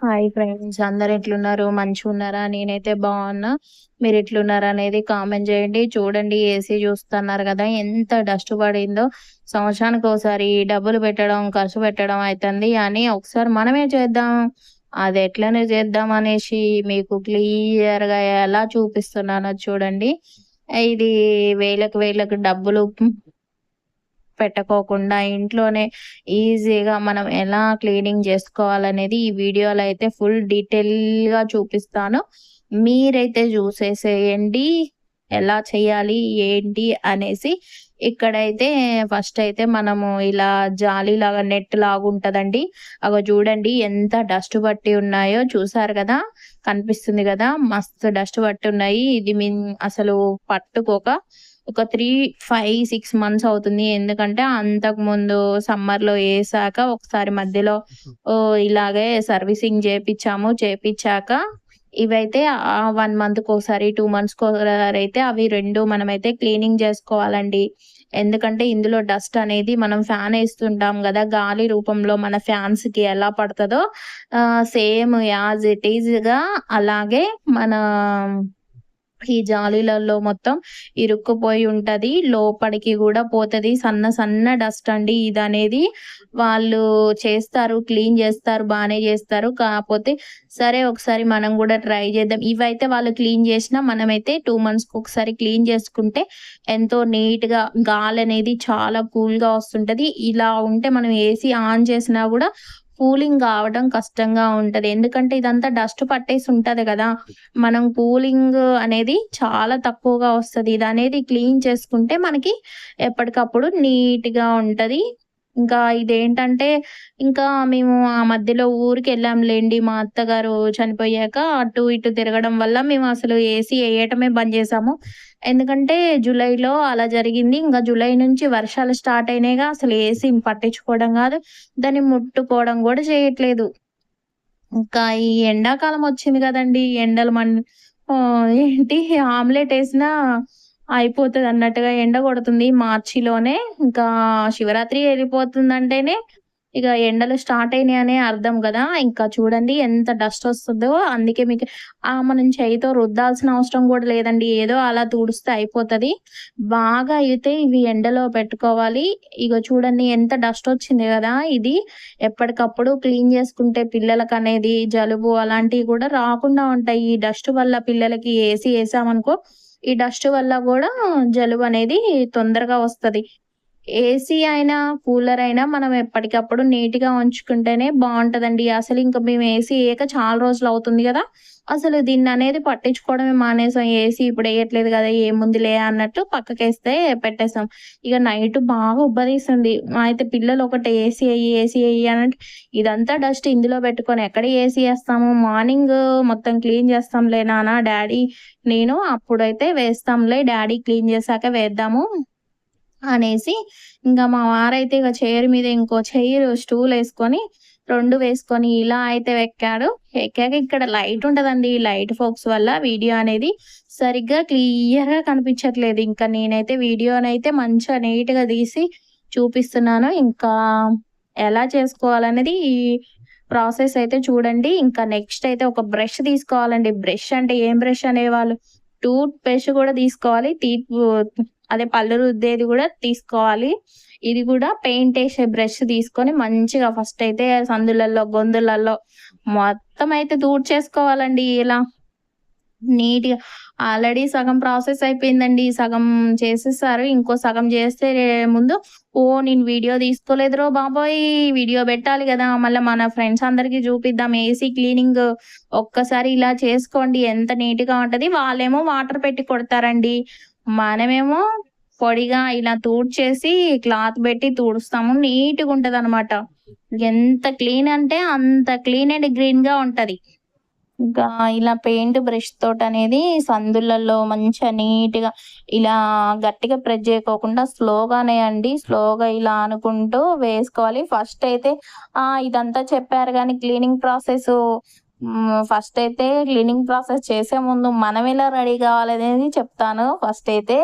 Hi friends అందరు ఎట్లున్నారు? మంచిగా ఉన్నారా నేనైతే బాగున్నా. మీరు ఎట్లున్నారా అనేది కామెంట్ చేయండి. చూడండి ఏసీ చూస్తున్నారు కదా ఎంత డస్ట్ పడిందో. సంవత్సరానికి ఒకసారి డబ్బులు పెట్టడం ఖర్చు పెట్టడం అవుతుంది అని ఒకసారి మనమే చేద్దాం. అది ఎట్లనే చేద్దాం అనేసి మీకు క్లియర్గా ఎలా చూపిస్తున్నానో చూడండి. ఇది వేలకు వేలకు డబ్బులు పెట్టుకోకుండా ఇంట్లోనే ఈజీగా మనం ఎలా క్లీనింగ్ చేసుకోవాలనేది ఈ వీడియోలో అయితే ఫుల్ డీటెయిల్గా చూపిస్తాను. మీరైతే చూసేసేయండి ఎలా చేయాలి ఏంటి అనేసి ఇక్కడైతే ఫస్ట్ అయితే మనము ఇలా జాలి లాగా నెట్ లాగా ఉంటదండి అగో చూడండి ఎంత డస్ట్ పట్టి ఉన్నాయో చూసారు కదా? కనిపిస్తుంది కదా? మస్తు డస్ట్ పట్టి ఉన్నాయి. ఇది మీన్ అసలు పట్టుకోక ఒక త్రీ ఫైవ్ సిక్స్ మంత్స్ అవుతుంది. ఎందుకంటే అంతకు ముందు సమ్మర్లో వేసాక ఒకసారి మధ్యలో ఇలాగే సర్వీసింగ్ చేపించాము చేపించాక ఇవైతే వన్ మంత్ ఒకసారి టూ మంత్స్ ఒకసారి అయితే అవి రెండు మనమైతే క్లీనింగ్ చేసుకోవాలండి. ఎందుకంటే ఇందులో డస్ట్ అనేది మనం ఫ్యాన్ వేస్తుంటాం కదా గాలి రూపంలో మన ఫ్యాన్స్కి ఎలా పడుతుందో సేమ్ యాజ్ ఇట్ ఈజ్గా అలాగే మన ఈ జాలీలలో మొత్తం ఇరుక్కుపోయి ఉంటది. లోపలికి కూడా పోతది. సన్న సన్న డస్ట్ అండి ఇది అనేది వాళ్ళు చేస్తారు క్లీన్ చేస్తారు బాగానే చేస్తారు. కాకపోతే సరే ఒకసారి మనం కూడా ట్రై చేద్దాం. ఇవైతే వాళ్ళు క్లీన్ చేసినా మనమైతే టూ మంత్స్కి ఒకసారి క్లీన్ చేసుకుంటే ఎంతో నీట్గా గాలి అనేది చాలా కూల్గా వస్తుంటుంది వస్తుంటది. ఇలా ఉంటే మనం ఏసీ ఆన్ చేసినా కూడా కూలింగ్ కావడం కష్టంగా ఉంటది. ఎందుకంటే ఇదంతా డస్ట్ పట్టేసి ఉంటది కదా. మనం కూలింగ్ అనేది చాలా తక్కువగా వస్తుంది. ఇది అనేది క్లీన్ చేసుకుంటే మనకి ఎప్పటికప్పుడు నీట్గా ఉంటది. ఇంకా ఇదేంటంటే ఇంకా మేము ఆ మధ్యలో ఊరికి వెళ్ళాంలేండి మా అత్తగారు చనిపోయాక అటు ఇటు తిరగడం వల్ల మేము అసలు ఏసీ వేయటమే బంద్ చేసాము. ఎందుకంటే జూలైలో అలా జరిగింది. ఇంకా జూలై నుంచి వర్షాలు స్టార్ట్ అయినాయిగా అసలు ఏసీని పట్టించుకోవడం కాదు. దాన్ని ముట్టుకోవడం కూడా చేయట్లేదు. ఇంకా ఈ ఎండాకాలం వచ్చింది కదండి. ఎండలు మన ఏంటి? ఆమ్లెట్ వేసినా అయిపోతుంది అన్నట్టుగా ఎండ కొడుతుంది. మార్చిలోనే ఇంకా శివరాత్రి వెళ్ళిపోతుందంటేనే ఇక ఎండలు స్టార్ట్ అయినాయి అనే అర్థం కదా. ఇంకా చూడండి ఎంత డస్ట్ వస్తుందో. అందుకే మీకు ఆ మనం చేయితో రుద్దాల్సిన అవసరం కూడా లేదండి. ఏదో అలా తుడిస్తే అయిపోతుంది. బాగా అయితే ఇవి ఎండలో పెట్టుకోవాలి. ఇక చూడండి ఎంత డస్ట్ వచ్చింది కదా ఇది. ఎప్పటికప్పుడు క్లీన్ చేసుకుంటే పిల్లలకు అనేది జలుబు అలాంటివి కూడా రాకుండా ఉంటాయి. ఈ డస్ట్ వల్ల పిల్లలకి ఏసీ వేసామనుకో ఈ డస్ట్ వల్ల కూడా జలుబు అనేది తొందరగా వస్తది. ఏసీ అయినా కూలర్ అయినా మనం ఎప్పటికప్పుడు నీట్గా ఉంచుకుంటేనే బాగుంటుందండి అసలు ఇంకా మేము ఏసీ వేయక చాలా రోజులు అవుతుంది కదా. అసలు దీన్ని అనేది పట్టించుకోవడమే మానేసాం. ఏసీ ఇప్పుడు వేయట్లేదు కదా ఏముందిలే అన్నట్టు పక్కకేస్తే పెట్టేసాం. ఇక నైట్ బాగా ఉబ్బదీస్తుంది అయితే పిల్లలు ఒకటి ఏసీ అయ్యి ఏసీ అయ్యి అన్నట్టు ఇదంతా డస్ట్ ఇందులో పెట్టుకొని ఎక్కడ ఏసీ వేస్తాము? మార్నింగ్ మొత్తం క్లీన్ చేస్తాంలే నాన్న డాడీ. నేను అప్పుడైతే వేస్తాంలే డాడీ క్లీన్ చేశాక వేద్దాము. అనేసి ఇంకా మా వారైతే ఇక చైర్ మీద ఇంకో చైర్ స్టూల్ వేసుకొని రెండు వేసుకొని ఇలా అయితే ఎక్కాడు ఎక్కాక ఇక్కడ లైట్ ఉంటదండి. ఈ లైట్ ఫోక్స్ వల్ల వీడియో అనేది సరిగ్గా క్లియర్గా కనిపించట్లేదు. ఇంకా నేనైతే వీడియోనైతే మంచిగా నీట్గా తీసి చూపిస్తున్నాను. ఇంకా ఎలా చేసుకోవాలనేది ఈ ప్రాసెస్ అయితే చూడండి. ఇంకా నెక్స్ట్ అయితే ఒక బ్రష్ తీసుకోవాలండి. బ్రష్ అంటే ఏం బ్రష్ అనేవాళ్ళు? టూత్ పేస్ట్ కూడా తీసుకోవాలి. తీపి అదే పళ్ళు రుద్దేది కూడా తీసుకోవాలి. ఇది కూడా పెయింట్ వేసే బ్రష్ తీసుకొని మంచిగా ఫస్ట్ అయితే సందులలో గొంతులలో మొత్తం అయితే చేసుకోవాలండి ఇలా. నీట్గా ఆల్రెడీ సగం ప్రాసెస్ అయిపోయిందండి. సగం చేసేసారు. ఇంకో సగం చేస్తే ముందు ఓ నేను వీడియో తీసుకోలేదురో బాబోయ్ వీడియో పెట్టాలి కదా. మళ్ళీ మన ఫ్రెండ్స్ అందరికి చూపిద్దాం. ఏసీ క్లీనింగ్ ఒక్కసారి ఇలా చేసుకోండి. ఎంత నీట్గా ఉంటది. వాళ్ళేమో వాటర్ పెట్టి కొడతారండి. మనమేమో పొడిగా ఇలా తూడ్చేసి క్లాత్ పెట్టి తుడుస్తాము. నీట్గా ఉంటది అనమాట ఎంత క్లీన్ అంటే అంత క్లీన్ అండ్ గ్రీన్గా ఉంటది. ఇంకా ఇలా పెయింట్ బ్రష్ తోటి అనేది సందులలో మంచిగా నీట్గా ఇలా గట్టిగా ప్రెస్ చేయకోకుండా స్లోగానే అండి. స్లోగా ఇలా అనుకుంటూ వేసుకోవాలి. ఫస్ట్ అయితే ఆ ఇదంతా చెప్పారు కానీ క్లీనింగ్ ప్రాసెస్ ఫస్ట్ అయితే క్లీనింగ్ ప్రాసెస్ చేసే ముందు మనం ఎలా రెడీ కావాలనేది చెప్తాను ఫస్ట్ అయితే.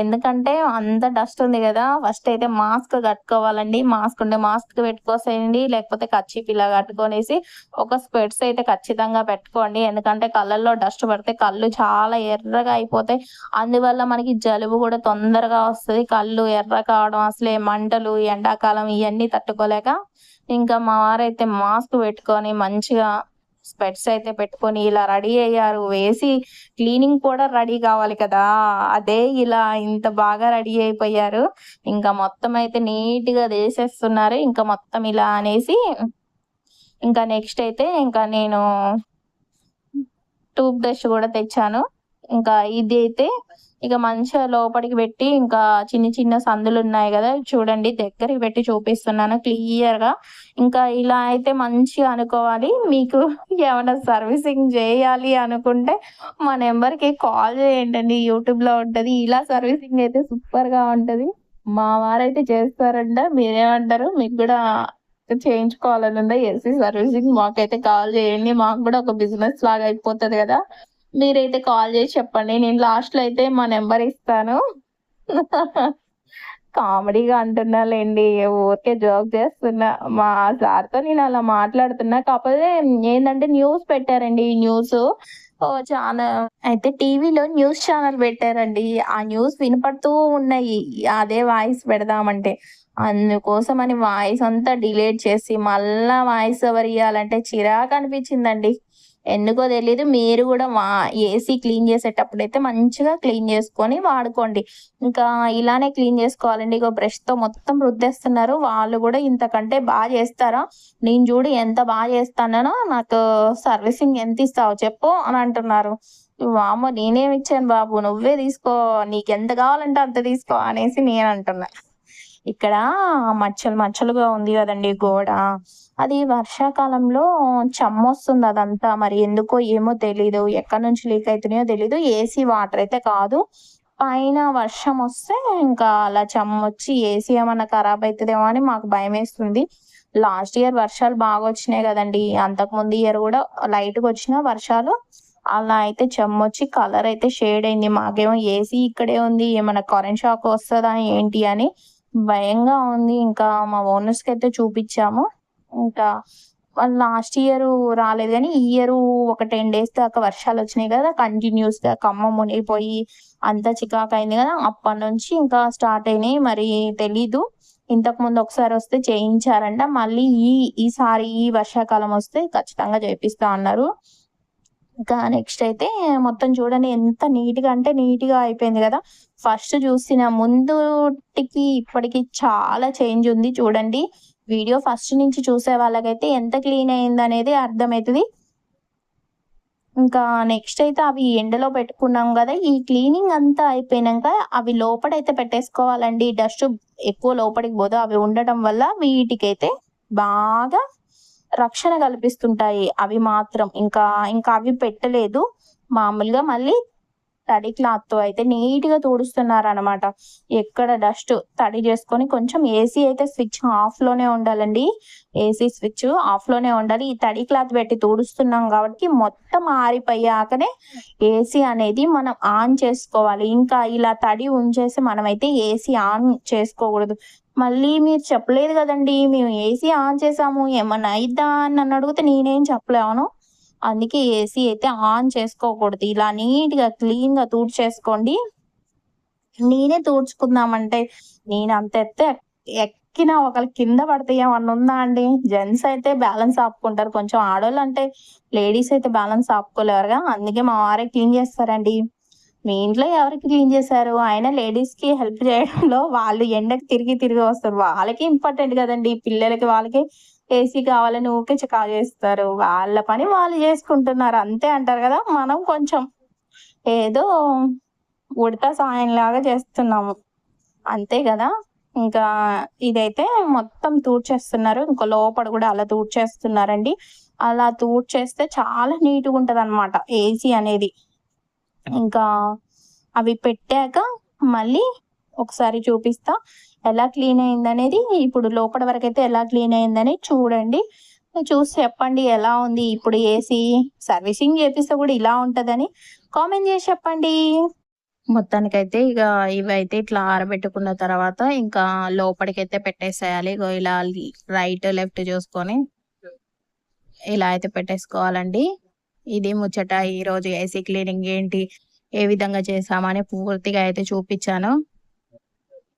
ఎందుకంటే అంత డస్ట్ ఉంది కదా ఫస్ట్ అయితే మాస్క్ కట్టుకోవాలండి. మాస్క్ ఉండే మాస్క్ పెట్టుకోసేయండి లేకపోతే కచ్చి పిల్ల కట్టుకొనేసి ఒక స్పెట్స్ అయితే ఖచ్చితంగా పెట్టుకోండి. ఎందుకంటే కళ్ళల్లో డస్ట్ పడితే కళ్ళు చాలా ఎర్రగా అయిపోతాయి. అందువల్ల మనకి జలుబు కూడా తొందరగా వస్తుంది. కళ్ళు ఎర్ర కావడం అసలే మంటలు ఎండాకాలం ఇవన్నీ తట్టుకోలేక ఇంకా మా వారైతే మాస్క్ పెట్టుకొని మంచిగా స్పెట్స్ అయితే పెట్టుకొని ఇలా రెడీ అయ్యారు. వేసి క్లీనింగ్ కూడా రెడీ కావాలి కదా. అదే ఇలా ఇంత బాగా రెడీ అయిపోయారు. ఇంకా మొత్తం అయితే నీట్గా వేసేస్తున్నారు ఇంకా మొత్తం ఇలా అనేసి ఇంకా నెక్స్ట్ అయితే ఇంకా నేను టూత్ బ్రష్ కూడా తెచ్చాను. ఇంకా ఇది అయితే ఇక మంచిగా లోపలికి పెట్టి ఇంకా చిన్న చిన్న సందులు ఉన్నాయి కదా చూడండి దగ్గరికి పెట్టి చూపిస్తున్నాను క్లియర్గా. ఇంకా ఇలా అయితే మంచిగా అనుకోవాలి. మీకు ఏమైనా సర్వీసింగ్ చేయాలి అనుకుంటే మా నెంబర్కి కాల్ చేయండి. యూట్యూబ్లో ఉంటది. ఇలా సర్వీసింగ్ అయితే సూపర్గా ఉంటది. మా వారైతే చేస్తారంట. మీరేమంటారు? మీకు కూడా చేయించుకోవాలని ఉందా? ఎస్సీ సర్వీసింగ్ మాకైతే కాల్ చేయండి. మాకు కూడా ఒక బిజినెస్ లాగా అయిపోతుంది కదా. మీరైతే కాల్ చేసి చెప్పండి. నేను లాస్ట్లో అయితే మా నెంబర్ ఇస్తాను. కామెడీగా అంటున్నాలేండి. ఊరికే జోక్ చేస్తున్నా. మా సార్తో నేను అలా మాట్లాడుతున్నా. కాకపోతే ఏంటంటే న్యూస్ పెట్టారండి ఈ న్యూస్. ఛానల్ అయితే టీవీలో న్యూస్ ఛానల్ పెట్టారండి. ఆ న్యూస్ వినపడుతూ ఉన్నాయి. అదే వాయిస్ పెడదామంటే. అందుకోసం అని వాయిస్ అంతా డిలీట్ చేసి మళ్ళా వాయిస్ ఎవరు ఇవ్వాలంటే చిరాకు అనిపించిందండి. ఎందుకో తెలీదు. మీరు కూడా వా ఏసీ క్లీన్ చేసేటప్పుడు అయితే మంచిగా క్లీన్ చేసుకొని వాడుకోండి. ఇంకా ఇలానే క్లీన్ చేసుకోవాలండి. ఇక బ్రష్తో మొత్తం రుద్దేస్తున్నారు. వాళ్ళు కూడా ఇంతకంటే బాగా చేస్తారా? నేను చూడు ఎంత బాగా చేస్తానో నాకు సర్వీసింగ్ ఎంత ఇస్తావు చెప్పు అని అంటున్నారు. వామో నేనేమి ఇచ్చాను బాబు? నువ్వే తీసుకో. నీకు ఎంత కావాలంటే అంత తీసుకో అనేసి నేను అంటున్నా. ఇక్కడ మచ్చలు మచ్చలుగా ఉంది కదండి గోడ. అది వర్షాకాలంలో చమ్మొస్తుంది అదంతా. మరి ఎందుకో ఏమో తెలీదు. ఎక్కడి నుంచి లీక్ అవుతున్నాయో తెలీదు. ఏసీ వాటర్ అయితే కాదు. పైన వర్షం వస్తే ఇంకా అలా చమ్మొచ్చి ఏసీ ఏమన్నా ఖరాబ్ అవుతుందేమో అని మాకు భయం వేస్తుంది. లాస్ట్ ఇయర్ వర్షాలు బాగా వచ్చినాయి కదండి. అంతకు ముందు ఇయర్ కూడా లైట్గా వచ్చిన వర్షాలు. అలా అయితే చెమ్మొచ్చి కలర్ అయితే షేడ్ అయింది. మాకేమో ఏసీ ఇక్కడే ఉంది. ఏమైనా కరెంట్ షాక్ వస్తుందా ఏంటి అని భయంగా ఉంది. ఇంకా మా ఓనర్స్కి అయితే చూపించాము. ఇంకా వాళ్ళు లాస్ట్ ఇయర్ రాలేదు కానీ ఈ ఇయర్ ఒక టెన్ డేస్ దాకా వర్షాలు వచ్చినాయి కదా కంటిన్యూస్గా ఖమ్మం మునిగిపోయి అంతా చికాకు అయింది కదా అప్పటి నుంచి ఇంకా స్టార్ట్ అయినాయి. మరి తెలీదు. ఇంతకు ముందు ఒకసారి వస్తే చేయించారంట. మళ్ళీ ఈ ఈసారి ఈ వర్షాకాలం వస్తే ఖచ్చితంగా చేపిస్తా అన్నారు. ఇంకా నెక్స్ట్ అయితే మొత్తం చూడండి ఎంత నీట్గా అంటే నీట్గా అయిపోయింది కదా. ఫస్ట్ చూసిన ముందుటికి ఇప్పటికి చాలా చేంజ్ ఉంది చూడండి. వీడియో ఫస్ట్ నుంచి చూసే వాళ్ళకైతే ఎంత క్లీన్ అయింది అనేది అర్థమవుతుంది. ఇంకా నెక్స్ట్ అయితే అవి ఎండలో పెట్టుకున్నాం కదా ఈ క్లీనింగ్ అంతా అయిపోయినాక అవి లోపడైతే పెట్టేసుకోవాలండి. డస్ట్ ఎక్కువ లోపలికి పోదు అవి ఉండటం వల్ల వీటికైతే బాగా రక్షణ కల్పిస్తుంటాయి. అవి మాత్రం. ఇంకా ఇంకా అవి పెట్టలేదు. మామూలుగా మళ్ళీ తడి క్లాత్తో అయితే నీట్గా తుడుస్తున్నారు అనమాట ఎక్కడ డస్ట్ తడి చేసుకొని కొంచెం ఏసీ అయితే స్విచ్ ఆఫ్లోనే ఉండాలండి. ఏసీ స్విచ్ ఆఫ్లోనే ఉండాలి. ఈ తడి క్లాత్ పెట్టి తుడుస్తున్నాం కాబట్టి మొత్తం ఆరిపోయాకనే ఏసీ అనేది మనం ఆన్ చేసుకోవాలి. ఇంకా ఇలా తడి ఉంచేసి మనమైతే ఏసీ ఆన్ చేసుకోకూడదు. మళ్ళీ మీరు చెప్పలేదు కదండి మేము ఏసీ ఆన్ చేసాము ఏమన్నా అయిద్దా అని నన్ను అడిగితే నేనేం చెప్పలేను. అందుకే ఏసీ అయితే ఆన్ చేసుకోకూడదు. ఇలా నీట్గా క్లీన్గా తూడ్చేసుకోండి. నేనే తూడ్చుకుందామంటే నేను అంత ఎత్తే ఎక్కిన ఒకళ్ళు కింద పడితే ఏమన్నా ఉందా అండి? జెంట్స్ అయితే బ్యాలెన్స్ ఆపుకుంటారు. కొంచెం ఆడవాళ్ళు అంటే లేడీస్ అయితే బ్యాలెన్స్ ఆపుకోలేరుగా. అందుకే మా వారే క్లీన్ చేస్తారండి. మీ ఇంట్లో ఎవరికి క్లీన్ చేశారు? ఆయన లేడీస్కి హెల్ప్ చేయడంలో వాళ్ళు ఎండకు తిరిగి తిరిగి వస్తారు. వాళ్ళకి ఇంపార్టెంట్ కదండి. పిల్లలకి వాళ్ళకి ఏసీ కావాలని ఊకే చికా చేస్తారు. వాళ్ళ పని వాళ్ళు చేసుకుంటున్నారు. అంతే అంటారు కదా మనం కొంచెం ఏదో ఉడత సాయం లాగా చేస్తున్నాము. అంతే కదా? ఇంకా ఇదైతే మొత్తం తూడ్చేస్తున్నారు. ఇంకా లోపల కూడా అలా తూడ్చేస్తున్నారండి. అలా తూడ్చేస్తే చాలా నీట్గా ఉంటది అనమాట ఏసీ అనేది. ఇంకా అవి పెట్టాక మళ్ళీ ఒకసారి చూపిస్తా. ఎలా క్లీన్ అయింది అనేది ఇప్పుడు లోపల వరకు అయితే ఎలా క్లీన్ అయిందని చూడండి. చూసి చెప్పండి ఎలా ఉంది ఇప్పుడు ఏసీ సర్వీసింగ్ చేపిస్తే కూడా ఇలా ఉంటుందని కామెంట్ చేసి చెప్పండి. మొత్తానికైతే ఇక ఇవైతే ఇట్లా ఆరబెట్టుకున్న తర్వాత ఇంకా లోపలికైతే పెట్టేసేయాలి. ఇగో ఇలా రైట్ లెఫ్ట్ చూసుకొని ఇలా అయితే పెట్టేసుకోవాలండి. ఇది ముచ్చట ఈ రోజు ఏసీ క్లీనింగ్ ఏంటి ఏ విధంగా చేసామని పూర్తిగా అయితే చూపించాను.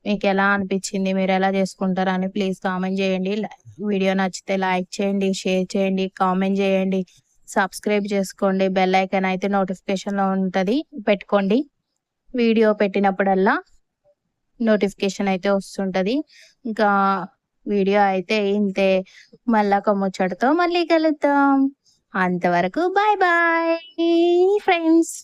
మీకు ఎలా అనిపించింది? మీరు ఎలా చేసుకుంటారని ప్లీజ్ కామెంట్ చేయండి. వీడియో నచ్చితే లైక్ చేయండి షేర్ చేయండి కామెంట్ చేయండి. సబ్స్క్రైబ్ చేసుకోండి. బెల్ ఐకాన్ అయితే నోటిఫికేషన్లో లో ఉంటుంది. పెట్టుకోండి. వీడియో పెట్టినప్పుడల్లా నోటిఫికేషన్ అయితే వస్తుంటది. ఇంకా వీడియో అయితే ఇంతే. మళ్ళా ఒక ముచ్చటతో మళ్ళీ కలుద్దాం. అంతవరకు బాయ్ బాయ్ ఫ్రెండ్స్.